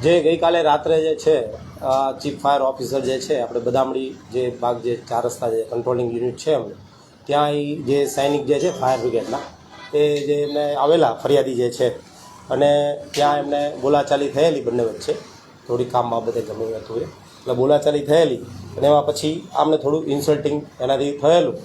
જે ગઈકાલે રાત્રે જે છે ચીફ ફાયર ઓફિસર જે છે આપણે બદામડી જે ભાગ જે ચાર રસ્તા જે કંટ્રોલિંગ યુનિટ છે અમને ત્યાં એ જે સૈનિક જે છે ફાયર બ્રિગેડના એ જે એમને આવેલા ફરિયાદી જે છે અને ત્યાં એમને બોલાચાલી થયેલી બંને વચ્ચે થોડી કામ બાબતે ગમે હતું એ એટલે બોલાચાલી થયેલી અને એમાં પછી આમને થોડું ઇન્સલ્ટિંગ એનાથી થયેલું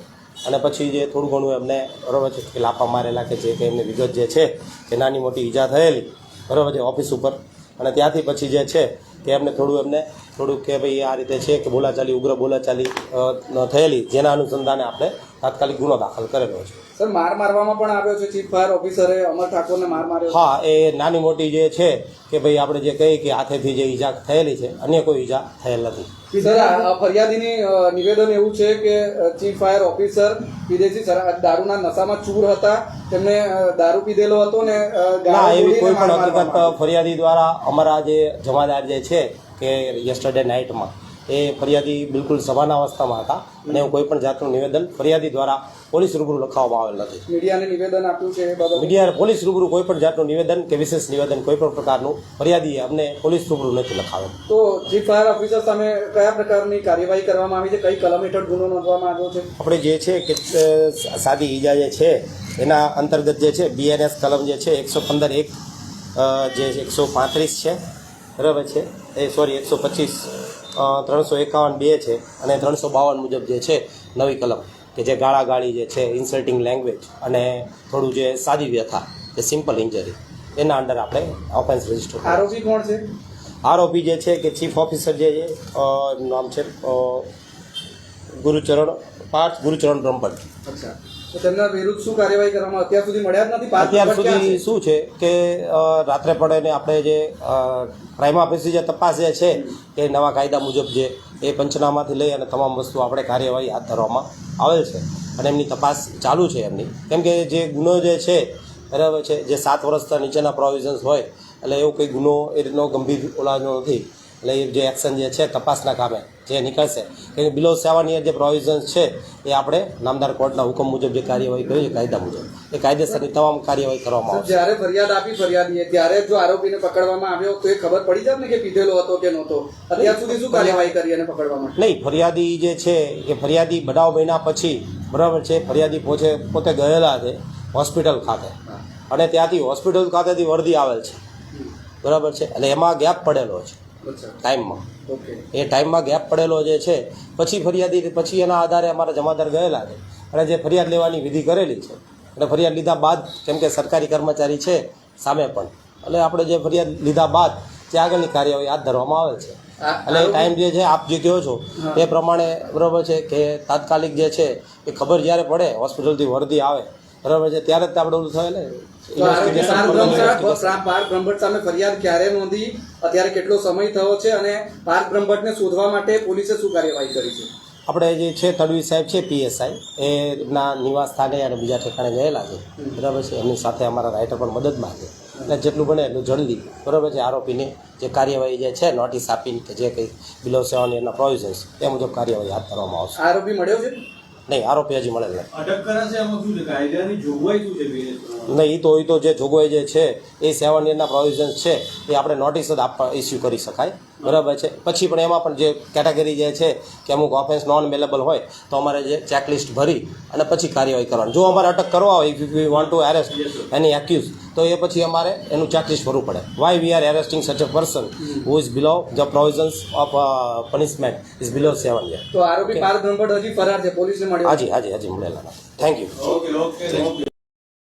અને પછી જે થોડું ઘણું એમને બરોબર છે કે લાફા મારેલા કે જે કંઈ એમની વિગત જે છે કે નાની મોટી ઈજા થયેલી, બરોબર છે ઓફિસ ઉપર. અને ત્યાંથી પછી જે છે કે એમને થોડું એમને થોડું કે ભાઈ આ રીતે છે કે બોલાચાલી ઉગ્ર બોલાચાલી થયેલી જેના અનુસંધાને આપણે તાત્કાલિક ગુનો દાખલ કરેલો છે. સર માર મારવામાં પણ આવ્યો છે ચીફ ફાયર ઓફિસરે અમર ઠાકોરને માર માર્યો હા એ નાની મોટી જે છે કે ભાઈ આપણે જે કહીએ કે હાથેથી જે ઈજા થયેલી છે અન્ય કોઈ ઈજા થયેલ નથી. સર ફરિયાદીની નિવેદન એવું છે કે ચીફ ફાયર ઓફિસર વિદેશી દારૂના નશામાં ચૂર હતા તેમને દારૂ પીધેલો હતો ને ના એવી કોઈ પણ હકીકત ફરિયાદી દ્વારા અમારા જે જમાદાર જે છે કે યસ્ટરડે નાઇટમાં એ ફરિયાદી બિલકુલ સભાના અવસ્થામાં હતા અને એવું કોઈ પણ જાતનું નિવેદન ફરિયાદી દ્વારા પોલીસ રૂબરૂ લખાવવામાં આવેલ નથી. મીડિયાને નિવેદન આપ્યું છે એ મીડિયા પોલીસ રૂબરૂ કોઈ પણ જાતનું નિવેદન કે વિશેષ નિવેદન કોઈ પણ પ્રકારનું ફરિયાદીએ અમને પોલીસ રૂબરૂ નથી લખાવેલ. તો ચીફ ફાયર ઓફિસર સામે કયા પ્રકારની કાર્યવાહી કરવામાં આવી છે? કઈ કલમ હેઠળ ગુનો નોંધવામાં આવ્યો છે? આપણે જે છે કે સાદી ઈજા જે છે એના અંતર્ગત જે છે બીએનએસ કલમ જે છે એકસો પંદર એક જે એકસો પાંત્રીસ છે બરાબર છે? એ સોરી એકસો પચીસ ત્રણસો એકાવન બે છે અને ત્રણસો બાવન મુજબ જે છે નવી કલમ કે જે ગાળાગાળી જે છે ઇન્સલ્ટિંગ લેંગ્વેજ અને થોડું જે સાદી વ્યથા કે સિમ્પલ ઇન્જરી એના અંડર આપણે ઓફેન્સ રજિસ્ટર આરોપી કોણ છે? આરોપી જે છે કે ચીફ ઓફિસર જે છે એનું નામ છે ગુરુચરણ પાર્થ ગુરુચરણ બ્રહ્મભટ્ટ. અચ્છા. તો તેમના વિરુદ્ધ શું કાર્યવાહી કરવામાં અત્યાર સુધી મળ્યા જ નથી? અત્યાર સુધી શું છે કે રાત્રે પડે ને આપણે જે ક્રાઇમ ઓફિસની જે તપાસ જે છે એ નવા કાયદા મુજબ જે એ પંચનામાથી લઈ અને તમામ વસ્તુ આપણે કાર્યવાહી હાથ ધરવામાં આવેલ છે. અને એમની તપાસ ચાલુ છે એમની. કેમ કે જે ગુનો જે છે બરાબર છે જે સાત વર્ષના નીચેના પ્રોવિઝન્સ હોય એટલે એવો કંઈ ગુનો એ રીતનો ગંભીર ઓલાનો નથી. એટલે એ જે એક્શન જે છે તપાસના કામે જે નીકળશે એની બિલો સેવન યર જે પ્રોવિઝન્સ છે એ આપણે નામદાર કોર્ટના હુકમ મુજબ જે કાર્યવાહી કરી છે કાયદા મુજબ. એ કાયદેસરની તમામ કાર્યવાહી કરવામાં આવશે. જ્યારે ફરિયાદ આપી ફરિયાદીએ ત્યારે જો આરોપીને પકડવામાં આવ્યો તો એ ખબર પડી જાત ને કે પીધેલો હતો કે નહોતો? અત્યાર સુધી શું કાર્યવાહી કરી એને પકડવા માટે? નહીં ફરિયાદી જે છે કે ફરિયાદી બનાવ બન્યા પછી બરાબર છે ફરિયાદી પોતે પોતે ગયેલા છે હોસ્પિટલ ખાતે. અને ત્યાંથી હોસ્પિટલ ખાતેથી વર્દી આવેલ છે. બરાબર છે એટલે એમાં ગેપ પડેલો છે. ટાઈમમાં એ ટાઈમમાં ગેપ પડેલો જે છે પછી ફરિયાદી પછી એના આધારે અમારા જમાદાર ગયેલા છે. અને જે ફરિયાદ લેવાની વિધિ કરેલી છે અને ફરિયાદ લીધા બાદ કેમ કે સરકારી કર્મચારી છે સામે પણ. એટલે આપણે જે ફરિયાદ લીધા બાદ જે આગળની કાર્યવાહી હાથ ધરવામાં આવે છે. અને એ ટાઈમ જે છે આપ જે કહો છો એ પ્રમાણે બરાબર છે કે તાત્કાલિક જે છે એ ખબર જ્યારે પડે હોસ્પિટલથી વર્દી આવે બરાબર છે ત્યારે જ આપણે ઓલું થાય ને કરવાનું બ્રહ્મભટ્ટ સામે ફરિયાદ ક્યારે નોંધી? અત્યારે કેટલો સમય થયો છે અને પાર્થ બ્રહ્મભટ્ટને શોધવા માટે પોલીસે શું કાર્યવાહી કરી છે? આપણે જે છે તડવી સાહેબ છે પીએસઆઈ. એના નિવાસ સ્થાને અને બીજા ઠેકાણે ગયેલા છે. બરાબર છે? એમની સાથે અમારા રાઇટર પણ મદદ માંગે. એટલે જેટલું બને એટલું જલ્દી. બરાબર છે? આરોપીને જે કાર્યવાહી જે છે નોટિસ આપીને કે જે કંઈ બિલો સેવન એના પ્રોવિઝન્સ એ મુજબ કાર્યવાહી હાથ ધરવામાં આવશે. આરોપી મળ્યો છે? નહીં આરોપી હજી મળેલ નથી? નહીં એ તો એ તો જે જોગવાઈ જે છે એ સેવન ઇયરના પ્રોવિઝન્સ છે એ આપણે નોટિસ જ આપવા ઇસ્યુ કરી શકાય. બરાબર છે. પછી પણ એમાં પણ જે કેટેગરી જે છે કે અમુક ઓફેન્સ નોન અવેલેબલ હોય તો અમારે જે ચેકલિસ્ટ ભરી અને પછી કાર્યવાહી કરવાની. જો અમારે અટક કરવા હોય if we want to arrest any accuse તો એ પછી અમારે એનું ચેકલિસ્ટ ભરવું પડે. Y we are arresting such a person who is below the provisions of punishment is below seven year તો આરોપી પાર્થ બ્રહ્મભટ્ટ હજી ફરાર છે પોલીસને મળ્યો હાજી હાજી હાજી મળેલા. Thank you okay okay okay